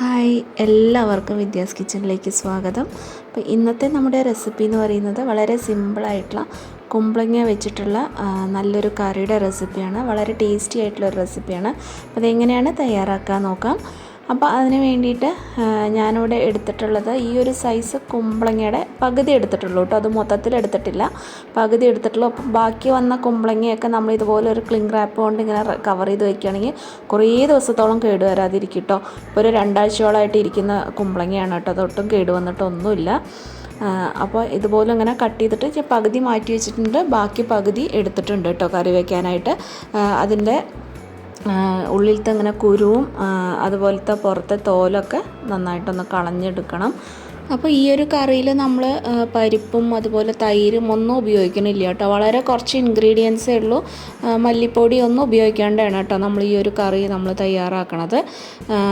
Hi എല്ലാവർക്കും വിദ്യാസ് കിച്ചണിലേക്ക് സ്വാഗതം. അപ്പോൾ ഇന്നത്തെ നമ്മുടെ റെസിപ്പി എന്ന് പറയുന്നത് വളരെ സിമ്പിളായിട്ടുള്ള കുമ്പളങ്ങ വെച്ചിട്ടുള്ള നല്ലൊരു കറിയുടെ റെസിപ്പിയാണ്. വളരെ ടേസ്റ്റി ആയിട്ടുള്ള ഒരു റെസിപ്പിയാണ്. അപ്പോൾ അതെങ്ങനെയാണ് തയ്യാറാക്കാൻ നോക്കാം. അപ്പോൾ അതിന് വേണ്ടിയിട്ട് ഞാനിവിടെ എടുത്തിട്ടുള്ളത് ഈ ഒരു സൈസ് കുമ്പളങ്ങയുടെ പകുതി എടുത്തിട്ടുള്ളൂ കേട്ടോ അത് മൊത്തത്തിൽ എടുത്തിട്ടില്ല. പകുതി എടുത്തിട്ടുള്ളൂ. അപ്പോൾ ബാക്കി വന്ന കുമ്പളങ്ങയൊക്കെ നമ്മൾ ഇതുപോലെ ഒരു ക്ലിംഗ് റാപ്പ് കൊണ്ട് ഇങ്ങനെ കവർ ചെയ്ത് വെക്കുകയാണെങ്കിൽ കുറേ ദിവസത്തോളം കേട് വരാതിരിക്കും കേട്ടോ ഇപ്പോൾ ഒരു രണ്ടാഴ്ചയോളമായിട്ട് ഇരിക്കുന്ന കുമ്പളങ്ങയാണ് കേട്ടോ അതൊട്ടും കേടുവന്നിട്ടൊന്നുമില്ല അപ്പോൾ ഇതുപോലെ ഇങ്ങനെ കട്ട് ചെയ്തിട്ട് പകുതി മാറ്റി വെച്ചിട്ടുണ്ട്. ബാക്കി പകുതി എടുത്തിട്ടുണ്ട് കേട്ടോ കറി വയ്ക്കാനായിട്ട് അതിന്റെ ഉള്ളിലത്തെ ഇങ്ങനെ കുരുവും അതുപോലത്തെ പുറത്തെ തോലൊക്കെ നന്നായിട്ടൊന്ന് കളഞ്ഞെടുക്കണം. അപ്പോൾ ഈ ഒരു കറിയിൽ നമ്മൾ പരിപ്പും അതുപോലെ തൈരും ഒന്നും ഉപയോഗിക്കണില്ല കേട്ടോ. വളരെ കുറച്ച് ഇൻഗ്രീഡിയൻസേ ഉള്ളൂ. മല്ലിപ്പൊടി ഒന്നും ഉപയോഗിക്കാണ്ടാണ് കേട്ടോ നമ്മൾ ഈ ഒരു കറി നമ്മൾ തയ്യാറാക്കണത്.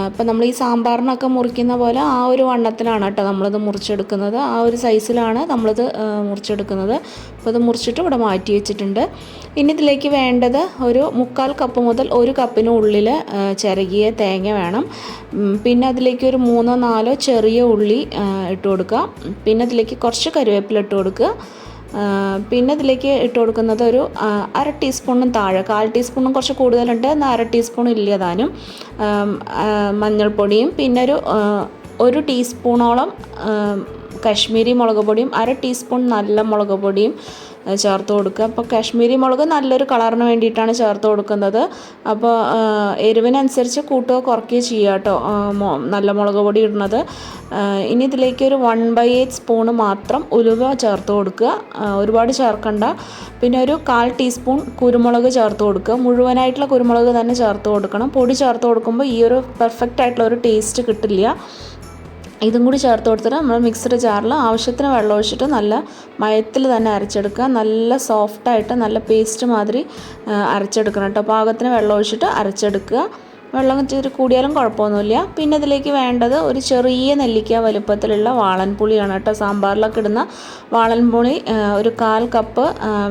അപ്പോൾ നമ്മൾ ഈ സാമ്പാറിനൊക്കെ മുറിക്കുന്ന പോലെ ആ ഒരു വണ്ണത്തിലാണ് കേട്ടോ നമ്മളിത് മുറിച്ചെടുക്കുന്നത്. ആ ഒരു സൈസിലാണ് നമ്മളിത് മുറിച്ചെടുക്കുന്നത്. അപ്പോൾ അത് മുറിച്ചിട്ട് ഇവിടെ മാറ്റി വെച്ചിട്ടുണ്ട്. ഇനി ഇതിലേക്ക് വേണ്ടത് ഒരു മുക്കാൽ കപ്പ് മുതൽ ഒരു കപ്പിന് ഉള്ളിൽ ചിരകിയ തേങ്ങ വേണം. പിന്നെ അതിലേക്ക് ഒരു മൂന്നോ നാലോ ചെറിയ ഉള്ളി ഇട്ട് കൊടുക്കുക. പിന്നെ അതിലേക്ക് കുറച്ച് കരുവേപ്പില ഇട്ട് കൊടുക്കുക. പിന്നെ ഇതിലേക്ക് ഇട്ട് കൊടുക്കുന്നത് ഒരു അര ടീസ്പൂണും താഴെ കാൽ ടീസ്പൂണും കുറച്ച് കൂടുതലുണ്ട്. എന്നാൽ അര ടീസ്പൂൺ ഇല്ല താനും. മഞ്ഞൾപ്പൊടിയും പിന്നെ ഒരു ഒരു ടീസ്പൂണോളം കാശ്മീരി മുളക് പൊടിയും അര ടീസ്പൂൺ നല്ല മുളക് പൊടിയും ചേർത്ത് കൊടുക്കുക. അപ്പോൾ കാശ്മീരി മുളക് നല്ലൊരു കളറിന് വേണ്ടിയിട്ടാണ് ചേർത്ത് കൊടുക്കുന്നത്. അപ്പോൾ എരിവിനനുസരിച്ച് കൂട്ടുകയോ കുറയ്ക്കുകയോ ചെയ്യുക കേട്ടോ. നല്ല മുളക് പൊടി ഇടുന്നത്. ഇനി ഇതിലേക്ക് ഒരു വൺ ബൈ എയ്റ്റ് സ്പൂണ് മാത്രം ഉലുവ ചേർത്ത് കൊടുക്കുക. ഒരുപാട് ചേർക്കണ്ട. പിന്നെ ഒരു കാൽ ടീസ്പൂൺ കുരുമുളക് ചേർത്ത് കൊടുക്കുക. മുഴുവനായിട്ടുള്ള കുരുമുളക് തന്നെ ചേർത്ത് കൊടുക്കണം. പൊടി ചേർത്ത് കൊടുക്കുമ്പോൾ ഈ ഒരു പെർഫെക്റ്റ് ആയിട്ടുള്ള ഒരു ടേസ്റ്റ് കിട്ടില്ല. ഇതും കൂടി ചേർത്ത് കൊടുത്തിട്ട് നമ്മൾ മിക്സഡ് ജാറിൽ ആവശ്യത്തിന് വെള്ളം ഒഴിച്ചിട്ട് നല്ല മയത്തിൽ തന്നെ അരച്ചെടുക്കുക. നല്ല സോഫ്റ്റായിട്ട് നല്ല പേസ്റ്റ് മാതിരി അരച്ചെടുക്കണം കേട്ടോ പാകത്തിന് വെള്ളം ഒഴിച്ചിട്ട് അരച്ചെടുക്കുക. വെള്ളം ഇച്ചിരി കൂടിയാലും കുഴപ്പമൊന്നുമില്ല. പിന്നെ ഇതിലേക്ക് വേണ്ടത് ഒരു ചെറിയ നെല്ലിക്ക വലുപ്പത്തിലുള്ള വാളൻപുളിയാണ് കേട്ടോ. സാമ്പാറിലൊക്കെ ഇടുന്ന വാളൻപുളി ഒരു കാൽ കപ്പ്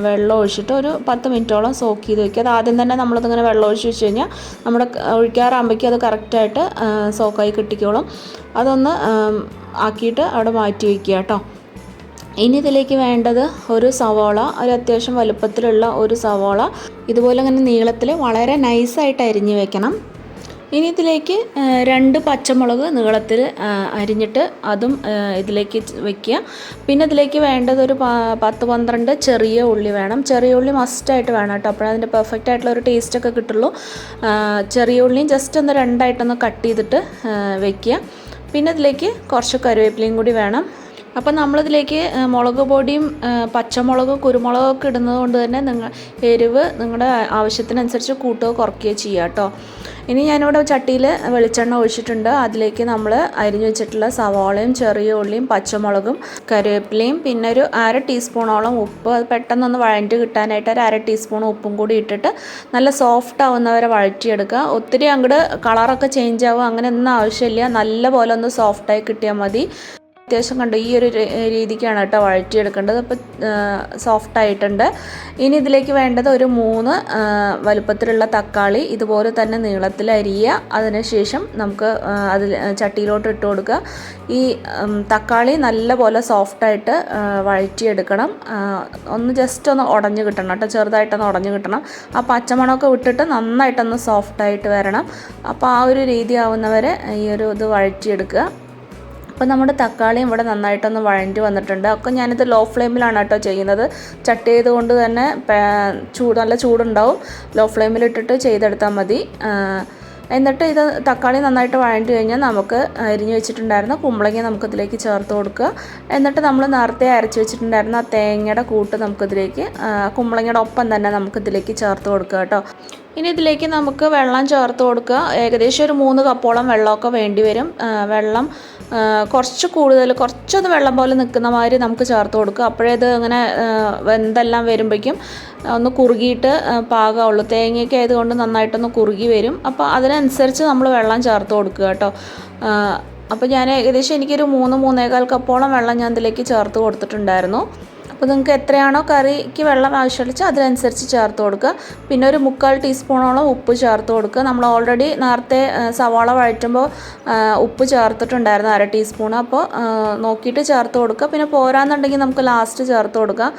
വെള്ളം ഒഴിച്ചിട്ട് ഒരു പത്ത് മിനിറ്റോളം സോക്ക് ചെയ്ത് വെക്കുക. അത് ആദ്യം തന്നെ നമ്മളതിങ്ങനെ വെള്ളം ഒഴിച്ച് വെച്ച് കഴിഞ്ഞാൽ നമ്മുടെ ഒഴിക്കാറാകുമ്പോഴേക്കും അത് കറക്റ്റായിട്ട് സോക്കായി കിട്ടിക്കോളും. അതൊന്ന് ആക്കിയിട്ട് അവിടെ മാറ്റി വയ്ക്കുക കേട്ടോ. ഇനി ഇതിലേക്ക് വേണ്ടത് ഒരു സവോള ഒരു അത്യാവശ്യം വലുപ്പത്തിലുള്ള ഒരു സവോള. ഇതുപോലെ ഇങ്ങനെ നീളത്തിൽ വളരെ നൈസായിട്ട് അരിഞ്ഞ് വെക്കണം. ഇനി ഇതിലേക്ക് രണ്ട് പച്ചമുളക് നീളത്തിൽ അരിഞ്ഞിട്ട് അതും ഇതിലേക്ക് വെക്കുക. പിന്നെ ഇതിലേക്ക് വേണ്ടത് ഒരു പത്ത് പന്ത്രണ്ട് ചെറിയ ഉള്ളി വേണം. ചെറിയ ഉള്ളി മസ്റ്റായിട്ട് വേണം കേട്ടോ. അപ്പോഴേ അതിന്റെ പെർഫെക്റ്റ് ആയിട്ടുള്ള ഒരു ടേസ്റ്റൊക്കെ കിട്ടുള്ളൂ. ചെറിയ ഉള്ളിയും ജസ്റ്റ് ഒന്ന് രണ്ടായിട്ടൊന്ന് കട്ട് ചെയ്തിട്ട് വെക്കുക. പിന്നെ ഇതിലേക്ക് കുറച്ച് കറിവേപ്പിലയും കൂടി വേണം. അപ്പം നമ്മളിതിലേക്ക് മുളക് പൊടിയും പച്ചമുളകും കുരുമുളകും ഒക്കെ ഇടുന്നത് കൊണ്ട് തന്നെ നിങ്ങൾ എരിവ് നിങ്ങളുടെ ആവശ്യത്തിനനുസരിച്ച് കൂട്ടുകയോ കുറയ്ക്കുകയോ ചെയ്യുക കേട്ടോ ഇനി ഞാനിവിടെ ചട്ടിയിൽ വെളിച്ചെണ്ണ ഒഴിച്ചിട്ടുണ്ട്. അതിലേക്ക് നമ്മൾ അരിഞ്ഞു വെച്ചിട്ടുള്ള സവാളയും ചെറിയ ഉള്ളിയും പച്ചമുളകും കറിവേപ്പിലയും പിന്നെ ഒരു അര ടീസ്പൂണോളം ഉപ്പ്. അത് പെട്ടെന്നൊന്ന് വഴറ്റി കിട്ടാനായിട്ട് ഒരു അര ടീസ്പൂൺ ഉപ്പും കൂടി ഇട്ടിട്ട് നല്ല സോഫ്റ്റ് ആവുന്നവരെ വഴറ്റിയെടുക്കുക. ഒത്തിരി അങ്ങോട്ട് കളറൊക്കെ ചേഞ്ച് ആവുക അങ്ങനെ ഒന്നും ആവശ്യമില്ല. നല്ല പോലെ ഒന്ന് സോഫ്റ്റായി കിട്ടിയാൽ മതി. അത്യാവശ്യം കണ്ടു. ഈ ഒരു രീതിക്കാണ് കേട്ടോ വഴറ്റിയെടുക്കേണ്ടത്. അപ്പോൾ സോഫ്റ്റ് ആയിട്ടുണ്ട്. ഇനി ഇതിലേക്ക് വേണ്ടത് ഒരു മൂന്ന് വലുപ്പത്തിലുള്ള തക്കാളി ഇതുപോലെ തന്നെ നീളത്തിൽ അരിയുക അതിനുശേഷം നമുക്ക് അതിൽ ചട്ടിയിലോട്ട് ഇട്ട് കൊടുക്കുക. ഈ തക്കാളി തക്കാളി നല്ലപോലെ സോഫ്റ്റായിട്ട് വഴറ്റിയെടുക്കണം. ഒന്ന് ജസ്റ്റ് ഒന്ന് ഉടഞ്ഞ് കിട്ടണം കേട്ടോ. ചെറുതായിട്ടൊന്ന് ഉടഞ്ഞ് കിട്ടണം. ആ പച്ചമണമൊക്കെ വിട്ടിട്ട് നന്നായിട്ടൊന്ന് സോഫ്റ്റായിട്ട് വരണം. അപ്പോൾ ആ ഒരു രീതി ആവുന്നവരെ ഈ ഒരു ഇത് വഴറ്റിയെടുക്കുക. അപ്പോൾ നമ്മുടെ തക്കാളിയും ഇവിടെ നന്നായിട്ടൊന്ന് വഴഞ്ഞു വന്നിട്ടുണ്ട്. അപ്പോൾ ഞാനിത് ലോ ഫ്ലെയിമിലാണ് കേട്ടോ ചെയ്യുന്നത്. ചട്ടി ചെയ്തുകൊണ്ട് തന്നെ ചൂട് നല്ല ചൂടുണ്ടാവും. ലോ ഫ്ലെയിമിൽ ഇട്ടിട്ട് ചെയ്തെടുത്താൽ മതി എന്നിട്ട് ഇത് തക്കാളി നന്നായിട്ട് വഴണ്ടി കഴിഞ്ഞാൽ നമുക്ക് അരിഞ്ഞു വെച്ചിട്ടുണ്ടായിരുന്ന കുമ്പളങ്ങ നമുക്കിതിലേക്ക് ചേർത്ത് കൊടുക്കുക. എന്നിട്ട് നമ്മൾ നേരത്തെ അരച്ച് വെച്ചിട്ടുണ്ടായിരുന്ന ആ തേങ്ങയുടെ കൂട്ട് നമുക്കിതിലേക്ക് കുമ്പളങ്ങയുടെ ഒപ്പം തന്നെ നമുക്കിതിലേക്ക് ചേർത്ത് കൊടുക്കുക കേട്ടോ. ഇനി ഇതിലേക്ക് നമുക്ക് വെള്ളം ചേർത്ത് കൊടുക്കുക. ഏകദേശം ഒരു മൂന്ന് കപ്പോളം വെള്ളമൊക്കെ വേണ്ടി വരും. വെള്ളം കുറച്ച് കൂടുതൽ കുറച്ചൊന്ന് വെള്ളം പോലെ നിൽക്കുന്ന മാതിരി നമുക്ക് ചേർത്ത് കൊടുക്കുക. അപ്പോഴേ ഇത് അങ്ങനെ എന്തെല്ലാം വരുമ്പോഴേക്കും ഒന്ന് കുറുകിയിട്ട് പാകമുള്ളൂ തേങ്ങയൊക്കെ ആയതുകൊണ്ട് നന്നായിട്ടൊന്ന് കുറുകി വരും. അപ്പോൾ അതിനനുസരിച്ച് നമ്മൾ വെള്ളം ചേർത്ത് കൊടുക്കുക കേട്ടോ. അപ്പോൾ ഞാൻ ഏകദേശം എനിക്കൊരു മൂന്ന് മൂന്നേകാൽ കപ്പോളം വെള്ളം ഞാൻ ഇതിലേക്ക് ചേർത്ത് കൊടുത്തിട്ടുണ്ടായിരുന്നു. അപ്പോൾ നിങ്ങൾക്ക് എത്രയാണോ കറിക്ക് വെള്ളം ആവശ്യമുള്ള അതിനനുസരിച്ച് ചേർത്ത് കൊടുക്കുക. പിന്നെ ഒരു മുക്കാൽ ടീസ്പൂണോളം ഉപ്പ് ചേർത്ത് കൊടുക്കുക. നമ്മൾ ഓൾറെഡി നേരത്തെ സവാള വഴറ്റുമ്പോൾ ഉപ്പ് ചേർത്തിട്ടുണ്ടായിരുന്നു അര ടീസ്പൂൺ. അപ്പോൾ നോക്കിയിട്ട് ചേർത്ത് കൊടുക്കുക. പിന്നെ പോരാന്നുണ്ടെങ്കിൽ നമുക്ക് ലാസ്റ്റ് ചേർത്ത് കൊടുക്കുക.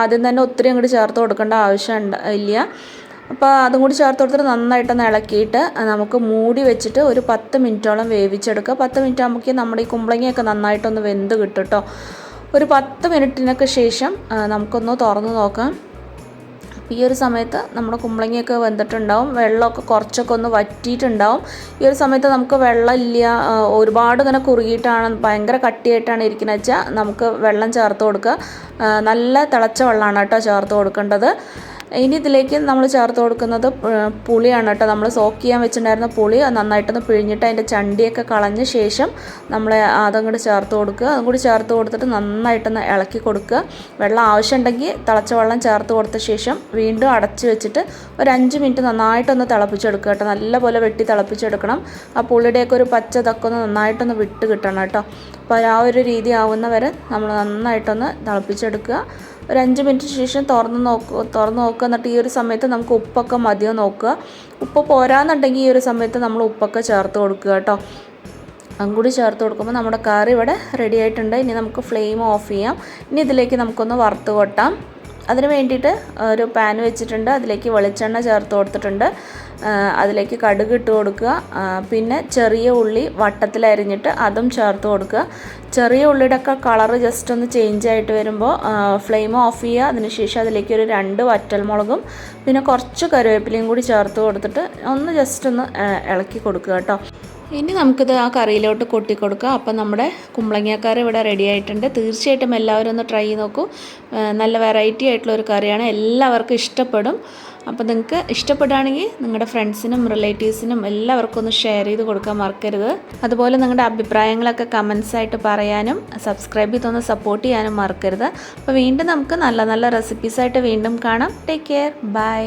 ആദ്യം തന്നെ ഒത്തിരി അങ്ങോട്ട് ചേർത്ത് കൊടുക്കേണ്ട ആവശ്യം ഇല്ല. അപ്പോൾ അതും കൂടി ചേർത്ത് കൊടുത്തിട്ട് നന്നായിട്ടൊന്ന് ഇളക്കിയിട്ട് നമുക്ക് മൂടി വെച്ചിട്ട് ഒരു പത്ത് മിനിറ്റോളം വേവിച്ചെടുക്കുക. പത്ത് മിനിറ്റ് ആകുമ്പോഴേക്കും നമ്മുടെ ഈ കുമ്പളങ്ങയൊക്കെ നന്നായിട്ടൊന്ന് വെന്ത് കിട്ടും കേട്ടോ. ഒരു പത്ത് മിനിറ്റിനൊക്കെ ശേഷം നമുക്കൊന്ന് തുറന്ന് നോക്കാം. അപ്പോൾ ഈ ഒരു സമയത്ത് നമ്മുടെ കുമ്പളങ്ങയൊക്കെ വെന്തിട്ടുണ്ടാവും. വെള്ളമൊക്കെ കുറച്ചൊക്കെ ഒന്ന് വറ്റിയിട്ടുണ്ടാവും. ഈ ഒരു സമയത്ത് നമുക്ക് വെള്ളമില്ല. ഒരുപാട് ഇങ്ങനെ കുറുകിയിട്ടാണ് ഭയങ്കര കട്ടിയായിട്ടാണ് ഇരിക്കുന്നത് വെച്ചാൽ നമുക്ക് വെള്ളം ചേർത്ത് കൊടുക്കുക. നല്ല തിളച്ച വെള്ളമാണ് കേട്ടോ ചേർത്ത് കൊടുക്കേണ്ടത്. ഇനി ഇതിലേക്ക് നമ്മൾ ചേർത്ത് കൊടുക്കുന്നത് പുളിയാണ് കേട്ടോ. നമ്മൾ സോക്ക് ചെയ്യാൻ വെച്ചിട്ടുണ്ടായിരുന്ന പുളി നന്നായിട്ടൊന്ന് പിഴിഞ്ഞിട്ട് അതിന്റെ ചണ്ടിയൊക്കെ കളഞ്ഞ ശേഷം നമ്മൾ അതങ്ങോട്ട് ചേർത്ത് കൊടുക്കുക. അതും കൂടി ചേർത്ത് കൊടുത്തിട്ട് നന്നായിട്ടൊന്ന് ഇളക്കി കൊടുക്കുക. വെള്ളം ആവശ്യമുണ്ടെങ്കിൽ തിളച്ച വെള്ളം ചേർത്ത് കൊടുത്ത ശേഷം വീണ്ടും അടച്ച് വെച്ചിട്ട് ഒരു അഞ്ച് മിനിറ്റ് നന്നായിട്ടൊന്ന് തിളപ്പിച്ചെടുക്കുക കേട്ടോ. നല്ലപോലെ വെട്ടി തിളപ്പിച്ചെടുക്കണം. ആ പുളിയുടെയൊക്കെ ഒരു പച്ച ഇതൊക്കെ ഒന്ന് നന്നായിട്ടൊന്ന് വിട്ട് കിട്ടണം കേട്ടോ. അപ്പോൾ ആ ഒരു രീതി ആവുന്ന വരെ നമ്മൾ നന്നായിട്ടൊന്ന് തിളപ്പിച്ചെടുക്കുക. ഒരു അഞ്ച് മിനിറ്റിന് ശേഷം തുറന്ന് നോക്കുക തുറന്ന് നോക്കുക. എന്നിട്ട് ഈ ഒരു സമയത്ത് നമുക്ക് ഉപ്പൊക്കെ മതിയോ നോക്കുക. ഉപ്പ് പോരാന്നുണ്ടെങ്കിൽ ഈ ഒരു സമയത്ത് നമ്മൾ ഉപ്പൊക്കെ ചേർത്ത് കൊടുക്കുക കേട്ടോ. അതും കൂടി ചേർത്ത് കൊടുക്കുമ്പോൾ നമ്മുടെ കറി ഇവിടെ റെഡി ആയിട്ടുണ്ട്. ഇനി നമുക്ക് ഫ്ലെയിം ഓഫ് ചെയ്യാം. ഇനി ഇതിലേക്ക് നമുക്കൊന്ന് വറുത്ത് കൊട്ടാം. അതിന് വേണ്ടിയിട്ട് ഒരു പാൻ വെച്ചിട്ടുണ്ട്. അതിലേക്ക് വെളിച്ചെണ്ണ ചേർത്ത് കൊടുത്തിട്ടുണ്ട്. അതിലേക്ക് കടുക് ഇട്ട് കൊടുക്കുക. പിന്നെ ചെറിയ ഉള്ളി വട്ടത്തിലരിഞ്ഞിട്ട് അതും ചേർത്ത് കൊടുക്കുക. ചെറിയ ഉള്ളിയുടെ കളർ കളറ് ജസ്റ്റ് ഒന്ന് ചേഞ്ച് ആയിട്ട് വരുമ്പോൾ ഫ്ലെയിം ഓഫ് ചെയ്യുക. അതിനുശേഷം അതിലേക്ക് ഒരു രണ്ട് വറ്റൽമുളകും പിന്നെ കുറച്ച് കറിവേപ്പിലയും കൂടി ചേർത്ത് കൊടുത്തിട്ട് ഒന്ന് ജസ്റ്റ് ഒന്ന് ഇളക്കി കൊടുക്കുക കേട്ടോ. ഇനി നമുക്കിത് ആ കറിയിലോട്ട് കൊട്ടി കൊടുക്കുക. അപ്പം നമ്മുടെ കുമ്പളങ്ങാക്കറി ഇവിടെ റെഡി ആയിട്ടുണ്ട്. തീർച്ചയായിട്ടും എല്ലാവരും ഒന്ന് ട്രൈ ചെയ്ത് നോക്കൂ. നല്ല വെറൈറ്റി ആയിട്ടുള്ള ഒരു കറിയാണ്. എല്ലാവർക്കും ഇഷ്ടപ്പെടും. അപ്പോൾ നിങ്ങൾക്ക് ഇഷ്ടപ്പെടുകയാണെങ്കിൽ നിങ്ങളുടെ ഫ്രണ്ട്സിനും റിലേറ്റീവ്സിനും എല്ലാവർക്കും ഒന്ന് ഷെയർ ചെയ്ത് കൊടുക്കാൻ മറക്കരുത്. അതുപോലെ നിങ്ങളുടെ അഭിപ്രായങ്ങളൊക്കെ കമൻസ് ആയിട്ട് പറയാനും സബ്സ്ക്രൈബ് ചെയ്തൊന്ന് സപ്പോർട്ട് ചെയ്യാനും മറക്കരുത്. അപ്പോൾ വീണ്ടും നമുക്ക് നല്ല നല്ല റെസിപ്പീസായിട്ട് വീണ്ടും കാണാം. Take care bye